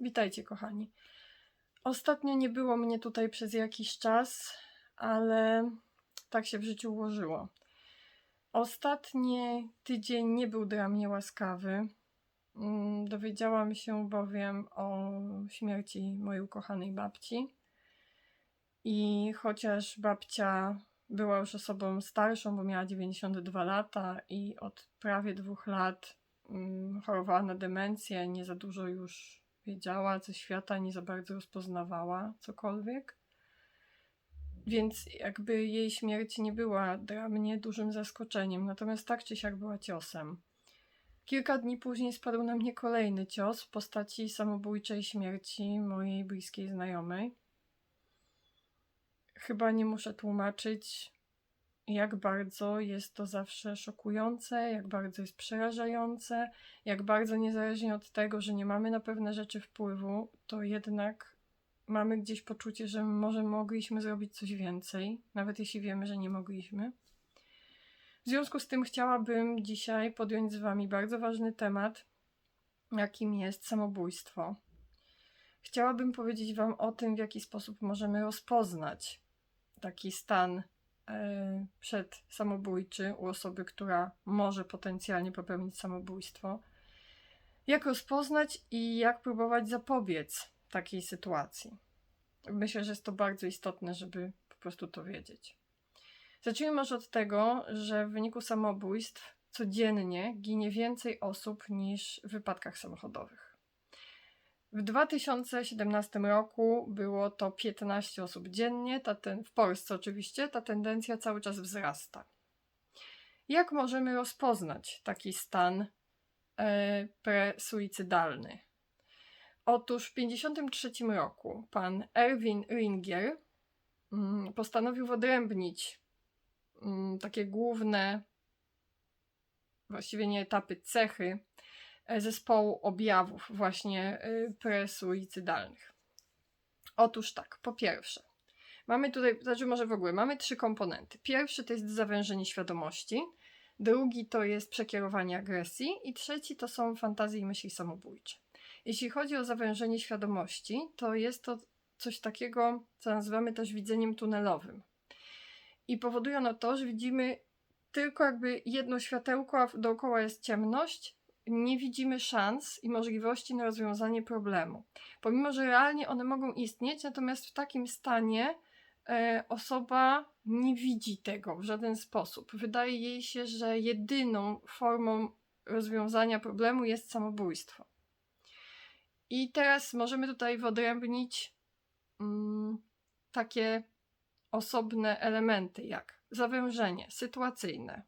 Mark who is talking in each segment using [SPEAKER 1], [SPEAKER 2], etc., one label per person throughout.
[SPEAKER 1] Witajcie, kochani. Ostatnio nie było mnie tutaj przez jakiś czas, ale tak się w życiu ułożyło. Ostatni tydzień nie był dla mnie łaskawy. Mm, Dowiedziałam się bowiem o śmierci mojej ukochanej babci. I chociaż babcia była już osobą starszą, bo miała 92 lata i od prawie dwóch lat mm, chorowała na demencję, nie za dużo już wiedziała ze świata, nie za bardzo rozpoznawała cokolwiek. Więc jakby jej śmierć nie była dla mnie dużym zaskoczeniem, natomiast tak czy siak była ciosem. Kilka dni później spadł na mnie kolejny cios w postaci samobójczej śmierci mojej bliskiej znajomej. Chyba nie muszę tłumaczyć, jak bardzo jest to zawsze szokujące, jak bardzo jest przerażające, jak bardzo niezależnie od tego, że nie mamy na pewne rzeczy wpływu, to jednak mamy gdzieś poczucie, że może mogliśmy zrobić coś więcej, nawet jeśli wiemy, że nie mogliśmy. W związku z tym chciałabym dzisiaj podjąć z Wami bardzo ważny temat, jakim jest samobójstwo. Chciałabym powiedzieć Wam o tym, w jaki sposób możemy rozpoznać taki stan e, przedsamobójczy u osoby, która może potencjalnie popełnić samobójstwo. Jak rozpoznać i jak próbować zapobiec takiej sytuacji. Myślę, że jest to bardzo istotne, żeby po prostu to wiedzieć. Zacznijmy może od tego, że w wyniku samobójstw codziennie ginie więcej osób niż w wypadkach samochodowych. W 2017 roku było to 15 osób dziennie, ta ten, w Polsce oczywiście, ta tendencja cały czas wzrasta. Jak możemy rozpoznać taki stan e, presuicydalny? Otóż w 1953 roku pan Erwin Ringier mm, postanowił wyodrębnić mm, takie główne, właściwie nie etapy, cechy zespołu objawów właśnie y, presuicydalnych. Otóż tak, po pierwsze, mamy tutaj, znaczy może w ogóle, mamy trzy komponenty. Pierwszy to jest zawężenie świadomości, drugi to jest przekierowanie agresji i trzeci to są fantazje i myśli samobójcze. Jeśli chodzi o zawężenie świadomości, to jest to coś takiego, co nazywamy też widzeniem tunelowym. I powoduje ono to, że widzimy tylko jakby jedno światełko, a dookoła jest ciemność. Nie widzimy szans i możliwości na rozwiązanie problemu. Pomimo, że realnie one mogą istnieć, natomiast w takim stanie e, osoba nie widzi tego w żaden sposób. Wydaje jej się, że jedyną formą rozwiązania problemu jest samobójstwo. I teraz możemy tutaj wyodrębnić mm, takie osobne elementy, jak zawężenie sytuacyjne.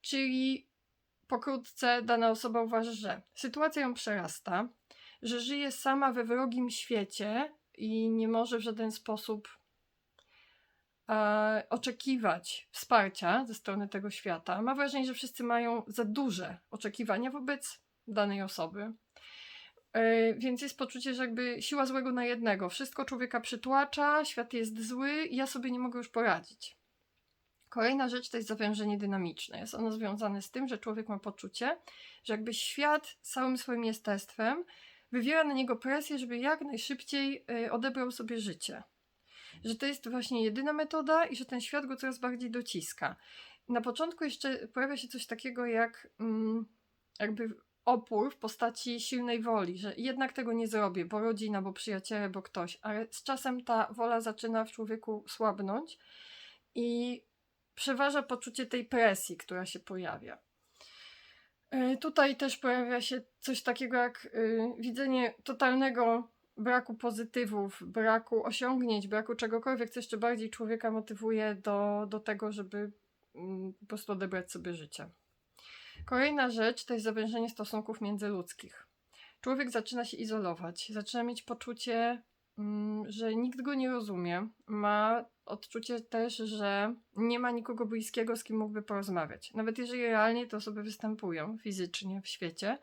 [SPEAKER 1] Czyli pokrótce dana osoba uważa, że sytuacja ją przerasta, że żyje sama we wrogim świecie i nie może w żaden sposób e, oczekiwać wsparcia ze strony tego świata. Ma wrażenie, że wszyscy mają za duże oczekiwania wobec danej osoby. E, Więc jest poczucie, że jakby siła złego na jednego. Wszystko człowieka przytłacza, świat jest zły i ja sobie nie mogę już poradzić. Kolejna rzecz to jest zawężenie dynamiczne. Jest ono związane z tym, że człowiek ma poczucie, że jakby świat całym swoim jestestwem wywiera na niego presję, żeby jak najszybciej y, odebrał sobie życie. Że to jest właśnie jedyna metoda i że ten świat go coraz bardziej dociska. Na początku jeszcze pojawia się coś takiego jak mm, jakby opór w postaci silnej woli, że jednak tego nie zrobię, bo rodzina, bo przyjaciele, bo ktoś, ale z czasem ta wola zaczyna w człowieku słabnąć i przeważa poczucie tej presji, która się pojawia. Y, Tutaj też pojawia się coś takiego jak y, widzenie totalnego braku pozytywów, braku osiągnięć, braku czegokolwiek, co jeszcze bardziej człowieka motywuje do, do tego, żeby mm, po prostu odebrać sobie życie. Kolejna rzecz to jest zawężenie stosunków międzyludzkich. Człowiek zaczyna się izolować, zaczyna mieć poczucie, że nikt go nie rozumie. Ma odczucie też, że nie ma nikogo bliskiego, z kim mógłby porozmawiać. Nawet jeżeli realnie te osoby występują fizycznie w świecie,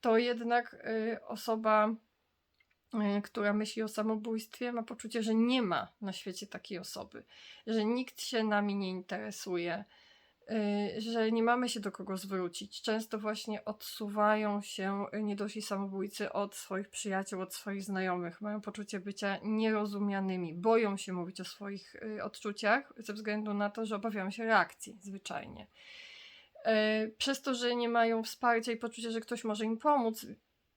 [SPEAKER 1] to jednak y, osoba, y, która myśli o samobójstwie, ma poczucie, że nie ma na świecie takiej osoby, że nikt się nami nie interesuje, że nie mamy się do kogo zwrócić. Często właśnie odsuwają się niedoszli samobójcy od swoich przyjaciół, od swoich znajomych. Mają poczucie bycia nierozumianymi, boją się mówić o swoich y, odczuciach ze względu na to, że obawiają się reakcji zwyczajnie. Y, przez to, że nie mają wsparcia i poczucia, że ktoś może im pomóc,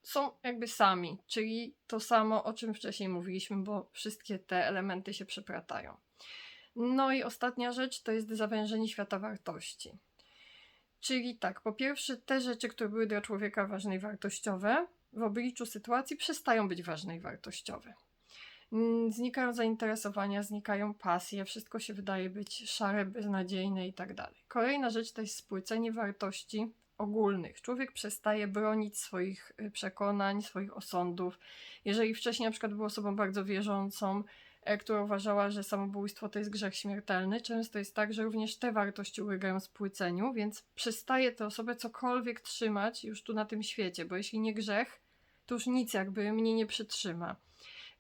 [SPEAKER 1] są jakby sami, czyli to samo, o czym wcześniej mówiliśmy, bo wszystkie te elementy się przeplatają. No i ostatnia rzecz to jest zawężenie świata wartości. Czyli tak, po pierwsze, te rzeczy, które były dla człowieka ważne i wartościowe, w obliczu sytuacji przestają być ważne i wartościowe. Mm, znikają zainteresowania, znikają pasje, wszystko się wydaje być szare, beznadziejne i tak dalej. Kolejna rzecz to jest spłycenie wartości ogólnych. Człowiek przestaje bronić swoich y, przekonań, swoich osądów. Jeżeli wcześniej na przykład był osobą bardzo wierzącą, która uważała, że samobójstwo to jest grzech śmiertelny, często jest tak, że również te wartości ulegają spłyceniu, więc przestaje tę osobę cokolwiek trzymać już tu na tym świecie, bo jeśli nie grzech, to już nic jakby mnie nie przytrzyma.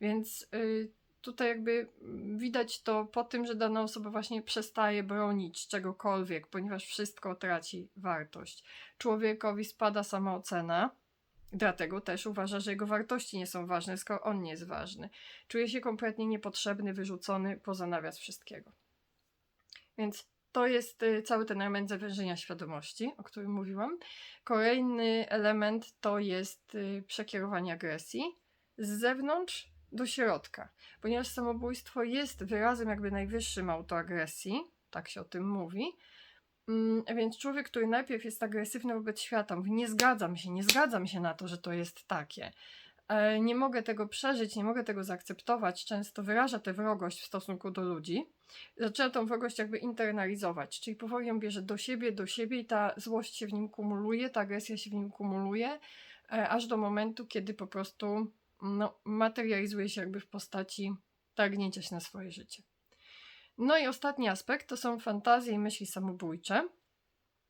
[SPEAKER 1] Więc y, tutaj jakby widać to po tym, że dana osoba właśnie przestaje bronić czegokolwiek, ponieważ wszystko traci wartość. Człowiekowi spada samoocena, dlatego też uważa, że jego wartości nie są ważne, skoro on nie jest ważny. Czuje się kompletnie niepotrzebny, wyrzucony poza nawias wszystkiego. Więc to jest y, cały ten element zawężenia świadomości, o którym mówiłam. Kolejny element to jest y, przekierowanie agresji z zewnątrz do środka, ponieważ samobójstwo jest wyrazem jakby najwyższym autoagresji, tak się o tym mówi. Mm, więc człowiek, który najpierw jest agresywny wobec świata, mówi: Nie zgadzam się, nie zgadzam się na to, że to jest takie. E, nie mogę tego przeżyć, nie mogę tego zaakceptować. Często wyraża tę wrogość w stosunku do ludzi. Zaczyna tą wrogość jakby internalizować, czyli powoli ją bierze do siebie, do siebie i ta złość się w nim kumuluje, ta agresja się w nim kumuluje, e, aż do momentu, kiedy po prostu no, materializuje się jakby w postaci targnięcia się na swoje życie. No i ostatni aspekt to są fantazje i myśli samobójcze.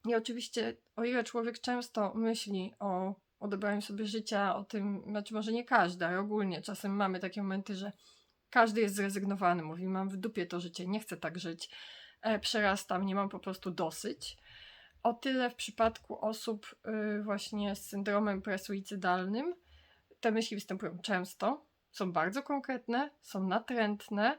[SPEAKER 1] I oczywiście, o ile człowiek często myśli o odebraniu sobie życia, o tym, znaczy może nie każdy, ale ogólnie czasem mamy takie momenty, że każdy jest zrezygnowany, mówi mam w dupie to życie, nie chcę tak żyć, e, przerastam, nie mam po prostu dosyć. O tyle w przypadku osób y, właśnie z syndromem presuicydalnym te myśli występują często, są bardzo konkretne, są natrętne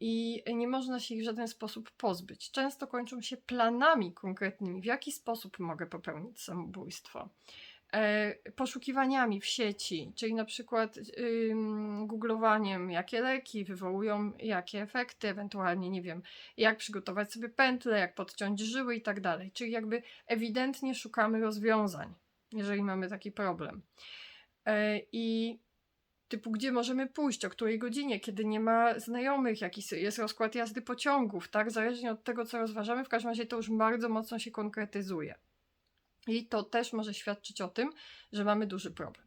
[SPEAKER 1] i nie można się ich w żaden sposób pozbyć. Często kończą się planami konkretnymi, w jaki sposób mogę popełnić samobójstwo. E, poszukiwaniami w sieci, czyli na przykład ym, googlowaniem, jakie leki wywołują jakie efekty, ewentualnie nie wiem, jak przygotować sobie pętle, jak podciąć żyły i tak dalej. Czyli jakby ewidentnie szukamy rozwiązań, jeżeli mamy taki problem. E, I typu, gdzie możemy pójść, o której godzinie, kiedy nie ma znajomych, jaki jest rozkład jazdy pociągów, tak? Zależnie od tego, co rozważamy, w każdym razie to już bardzo mocno się konkretyzuje. I to też może świadczyć o tym, że mamy duży problem.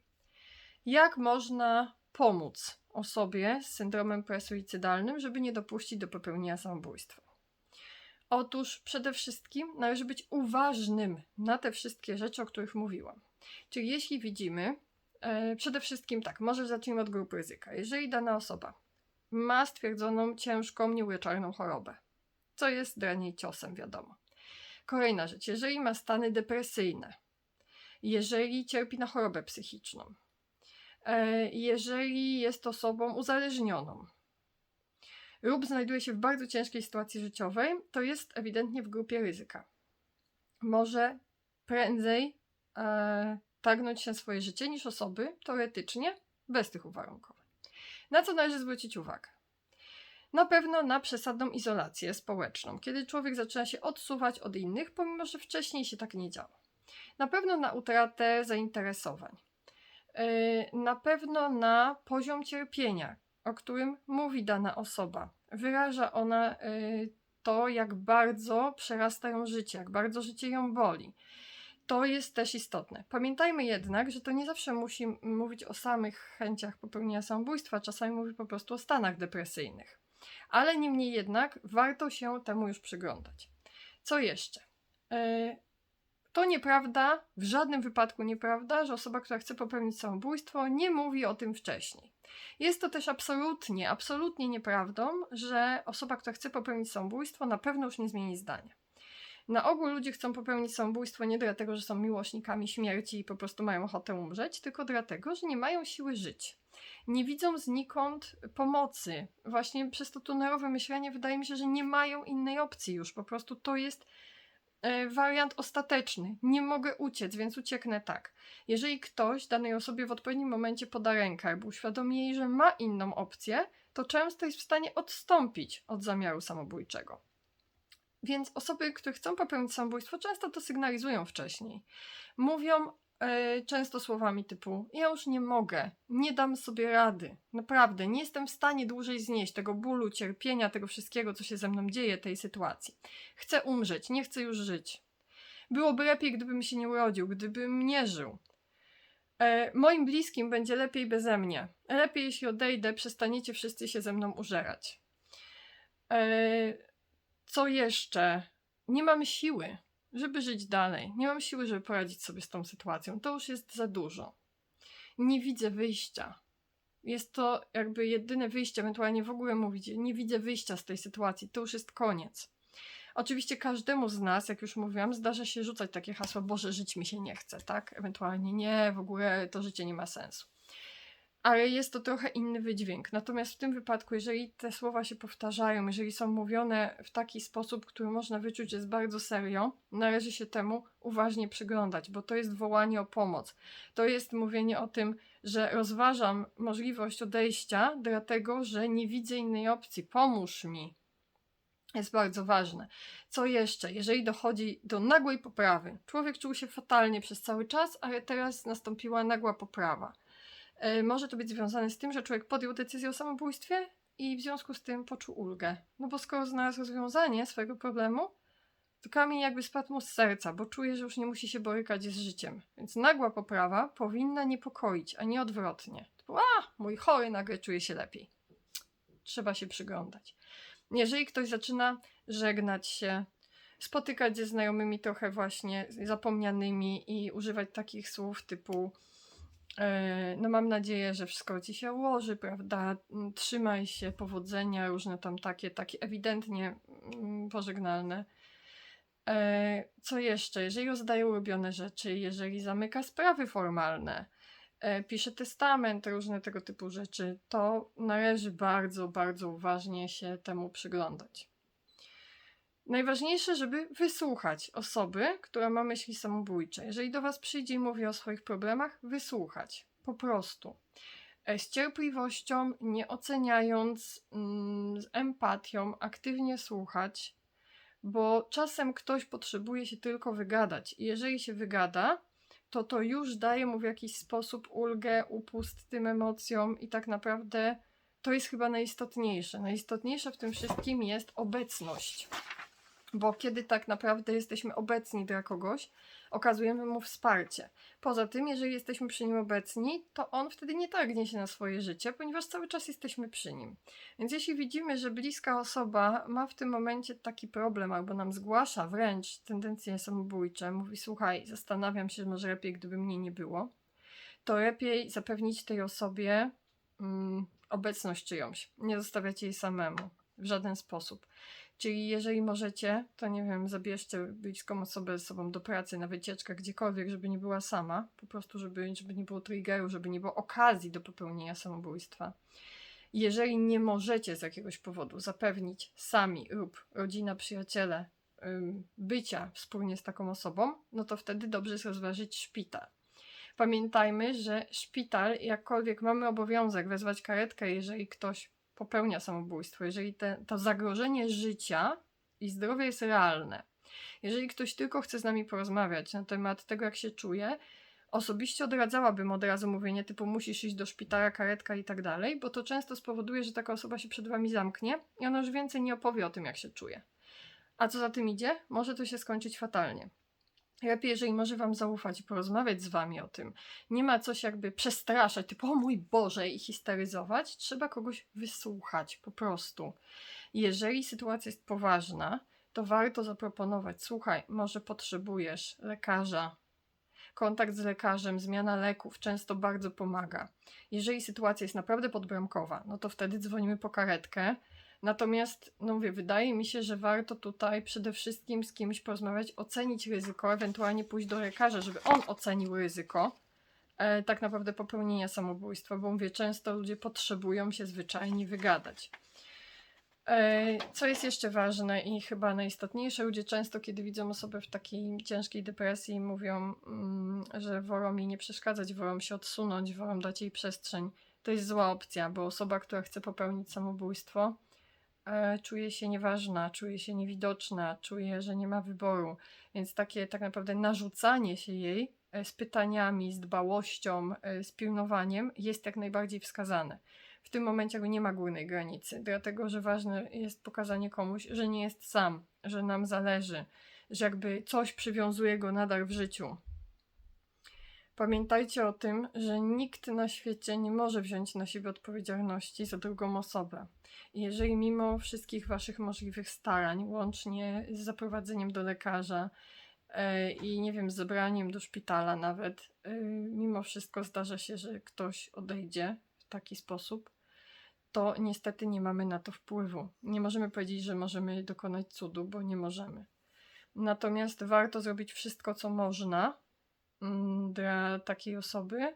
[SPEAKER 1] Jak można pomóc osobie z syndromem presuicydalnym, żeby nie dopuścić do popełnienia samobójstwa? Otóż przede wszystkim należy być uważnym na te wszystkie rzeczy, o których mówiłam. Czyli jeśli widzimy, przede wszystkim tak, może zacznijmy od grupy ryzyka. Jeżeli dana osoba ma stwierdzoną ciężką, nieuleczalną chorobę, co jest dla niej ciosem, wiadomo. Kolejna rzecz, jeżeli ma stany depresyjne, jeżeli cierpi na chorobę psychiczną, e, jeżeli jest osobą uzależnioną lub znajduje się w bardzo ciężkiej sytuacji życiowej, to jest ewidentnie w grupie ryzyka. Może prędzej e, targnąć się swoje życie niż osoby, teoretycznie, bez tych uwarunkowań. Na co należy zwrócić uwagę? Na pewno na przesadną izolację społeczną, kiedy człowiek zaczyna się odsuwać od innych, pomimo że wcześniej się tak nie działo. Na pewno na utratę zainteresowań. Yy, na pewno na poziom cierpienia, o którym mówi dana osoba. Wyraża ona yy, to, jak bardzo przerasta ją życie, jak bardzo życie ją boli to jest też istotne. Pamiętajmy jednak, że to nie zawsze musi mówić o samych chęciach popełnienia samobójstwa, czasami mówi po prostu o stanach depresyjnych. Ale niemniej jednak warto się temu już przyglądać. Co jeszcze? E, to nieprawda, w żadnym wypadku nieprawda, że osoba, która chce popełnić samobójstwo, nie mówi o tym wcześniej. Jest to też absolutnie, absolutnie nieprawdą, że osoba, która chce popełnić samobójstwo, na pewno już nie zmieni zdania. Na ogół ludzie chcą popełnić samobójstwo nie dlatego, że są miłośnikami śmierci i po prostu mają ochotę umrzeć, tylko dlatego, że nie mają siły żyć. Nie widzą znikąd pomocy. Właśnie przez to tunelowe myślenie wydaje mi się, że nie mają innej opcji już. Po prostu to jest e, wariant ostateczny. Nie mogę uciec, więc ucieknę tak. Jeżeli ktoś danej osobie w odpowiednim momencie poda rękę albo uświadomi jej, że ma inną opcję, to często jest w stanie odstąpić od zamiaru samobójczego. Więc osoby, które chcą popełnić samobójstwo, często to sygnalizują wcześniej. Mówią e, często słowami typu: Ja już nie mogę, nie dam sobie rady, naprawdę, nie jestem w stanie dłużej znieść tego bólu, cierpienia, tego wszystkiego, co się ze mną dzieje, tej sytuacji. Chcę umrzeć, nie chcę już żyć. Byłoby lepiej, gdybym się nie urodził, gdybym nie żył. E, moim bliskim będzie lepiej beze mnie. Lepiej, jeśli odejdę, przestaniecie wszyscy się ze mną użerać. E, co jeszcze? Nie mam siły, żeby żyć dalej. Nie mam siły, żeby poradzić sobie z tą sytuacją. To już jest za dużo. Nie widzę wyjścia. Jest to jakby jedyne wyjście, ewentualnie w ogóle mówić, nie widzę wyjścia z tej sytuacji. To już jest koniec. Oczywiście każdemu z nas, jak już mówiłam, zdarza się rzucać takie hasła, Boże, żyć mi się nie chce, tak? Ewentualnie nie, w ogóle to życie nie ma sensu. Ale jest to trochę inny wydźwięk. Natomiast w tym wypadku, jeżeli te słowa się powtarzają, jeżeli są mówione w taki sposób, który można wyczuć jest bardzo serio, należy się temu uważnie przyglądać, bo to jest wołanie o pomoc. To jest mówienie o tym, że rozważam możliwość odejścia, dlatego że nie widzę innej opcji. Pomóż mi, jest bardzo ważne. Co jeszcze? Jeżeli dochodzi do nagłej poprawy, człowiek czuł się fatalnie przez cały czas, ale teraz nastąpiła nagła poprawa. E, może to być związane z tym, że człowiek podjął decyzję o samobójstwie i w związku z tym poczuł ulgę. No bo skoro znalazł rozwiązanie swojego problemu, to kamień jakby spadł mu z serca, bo czuje, że już nie musi się borykać z życiem. Więc nagła poprawa powinna niepokoić, a nie odwrotnie. Typu, a, mój chory nagle czuje się lepiej. Trzeba się przyglądać. Jeżeli ktoś zaczyna żegnać się, spotykać ze znajomymi trochę właśnie zapomnianymi i używać takich słów typu no mam nadzieję, że wszystko ci się ułoży, prawda? Trzymaj się, powodzenia, różne tam takie, takie ewidentnie mm, pożegnalne. E, co jeszcze? Jeżeli rozdaje ulubione rzeczy, jeżeli zamyka sprawy formalne, E, pisze testament, różne tego typu rzeczy, to należy bardzo, bardzo uważnie się temu przyglądać. Najważniejsze, żeby wysłuchać osoby, która ma myśli samobójcze. Jeżeli do Was przyjdzie i mówi o swoich problemach, wysłuchać. Po prostu. E, z cierpliwością, nie oceniając, mm, z empatią, aktywnie słuchać, bo czasem ktoś potrzebuje się tylko wygadać. I jeżeli się wygada, to to już daje mu w jakiś sposób ulgę, upust tym emocjom i tak naprawdę to jest chyba najistotniejsze. Najistotniejsze w tym wszystkim jest obecność. Bo kiedy tak naprawdę jesteśmy obecni dla kogoś, okazujemy mu wsparcie. Poza tym, jeżeli jesteśmy przy nim obecni, to on wtedy nie targnie się na swoje życie, ponieważ cały czas jesteśmy przy nim. Więc jeśli widzimy, że bliska osoba ma w tym momencie taki problem, albo nam zgłasza wręcz tendencje samobójcze, mówi: Słuchaj, zastanawiam się, może lepiej, gdyby mnie nie było, to lepiej zapewnić tej osobie mm, obecność czyjąś. Nie zostawiać jej samemu w żaden sposób. Czyli jeżeli możecie, to nie wiem, zabierzcie bliską osobę z sobą do pracy, na wycieczkę, gdziekolwiek, żeby nie była sama, po prostu, żeby, żeby nie było triggeru, żeby nie było okazji do popełnienia samobójstwa. Jeżeli nie możecie z jakiegoś powodu zapewnić sami lub rodzina, przyjaciele bycia wspólnie z taką osobą, no to wtedy dobrze jest rozważyć szpital. Pamiętajmy, że szpital, jakkolwiek mamy obowiązek wezwać karetkę, jeżeli ktoś popełnia samobójstwo, jeżeli te, to zagrożenie życia i zdrowia jest realne, jeżeli ktoś tylko chce z nami porozmawiać na temat tego, jak się czuje, osobiście odradzałabym od razu mówienie typu musisz iść do szpitala, karetka i tak dalej, bo to często spowoduje, że taka osoba się przed wami zamknie i ona już więcej nie opowie o tym, jak się czuje. A co za tym idzie? Może to się skończyć fatalnie. Lepiej, jeżeli może Wam zaufać i porozmawiać z Wami o tym. Nie ma coś jakby przestraszać, typu o mój Boże i histeryzować. Trzeba kogoś wysłuchać po prostu. Jeżeli sytuacja jest poważna, to warto zaproponować: słuchaj, może potrzebujesz lekarza. Kontakt z lekarzem, zmiana leków często bardzo pomaga. Jeżeli sytuacja jest naprawdę podbramkowa, no to wtedy dzwonimy po karetkę Natomiast, no mówię, wydaje mi się, że warto tutaj przede wszystkim z kimś porozmawiać, ocenić ryzyko, ewentualnie pójść do lekarza, żeby on ocenił ryzyko e, tak naprawdę popełnienia samobójstwa, bo mówię, często ludzie potrzebują się zwyczajnie wygadać. E, Co jest jeszcze ważne i chyba najistotniejsze, ludzie często, kiedy widzą osobę w takiej ciężkiej depresji, mówią, mm, że wolą jej nie przeszkadzać, wolą się odsunąć, wolą dać jej przestrzeń. To jest zła opcja, bo osoba, która chce popełnić samobójstwo, e, czuje się nieważna, czuje się niewidoczna, czuje, że nie ma wyboru. Więc takie tak naprawdę narzucanie się jej e, z pytaniami, z dbałością, e, z pilnowaniem jest jak najbardziej wskazane. W tym momencie nie ma górnej granicy, dlatego że ważne jest pokazanie komuś, że nie jest sam, że nam zależy, że jakby coś przywiązuje go nadal w życiu. Pamiętajcie o tym, że nikt na świecie nie może wziąć na siebie odpowiedzialności za drugą osobę. Jeżeli mimo wszystkich Waszych możliwych starań, łącznie z zaprowadzeniem do lekarza e, i nie wiem, zabraniem do szpitala nawet, e, mimo wszystko zdarza się, że ktoś odejdzie w taki sposób, to niestety nie mamy na to wpływu. Nie możemy powiedzieć, że możemy dokonać cudu, bo nie możemy. Natomiast warto zrobić wszystko, co można dla takiej osoby,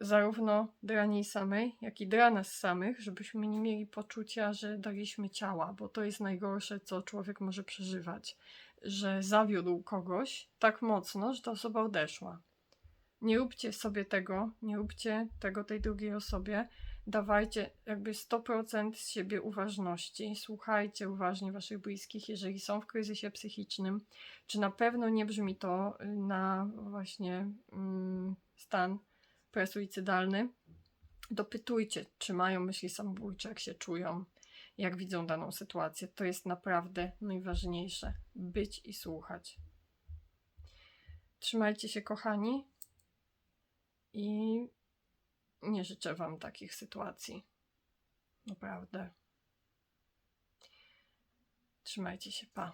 [SPEAKER 1] zarówno dla niej samej, jak i dla nas samych, żebyśmy nie mieli poczucia, że daliśmy ciała, bo to jest najgorsze, co człowiek może przeżywać, że zawiódł kogoś tak mocno, że ta osoba odeszła. Nie róbcie sobie tego, nie róbcie tego tej drugiej osobie. Dawajcie jakby 100% z siebie uważności. Słuchajcie uważnie waszych bliskich, jeżeli są w kryzysie psychicznym. Czy na pewno nie brzmi to y, na właśnie mm, stan presuicydalny? Dopytujcie, czy mają myśli samobójcze, jak się czują, jak widzą daną sytuację. To jest naprawdę najważniejsze. Być i słuchać. Trzymajcie się, kochani. I nie życzę Wam takich sytuacji. Naprawdę. Trzymajcie się, pa.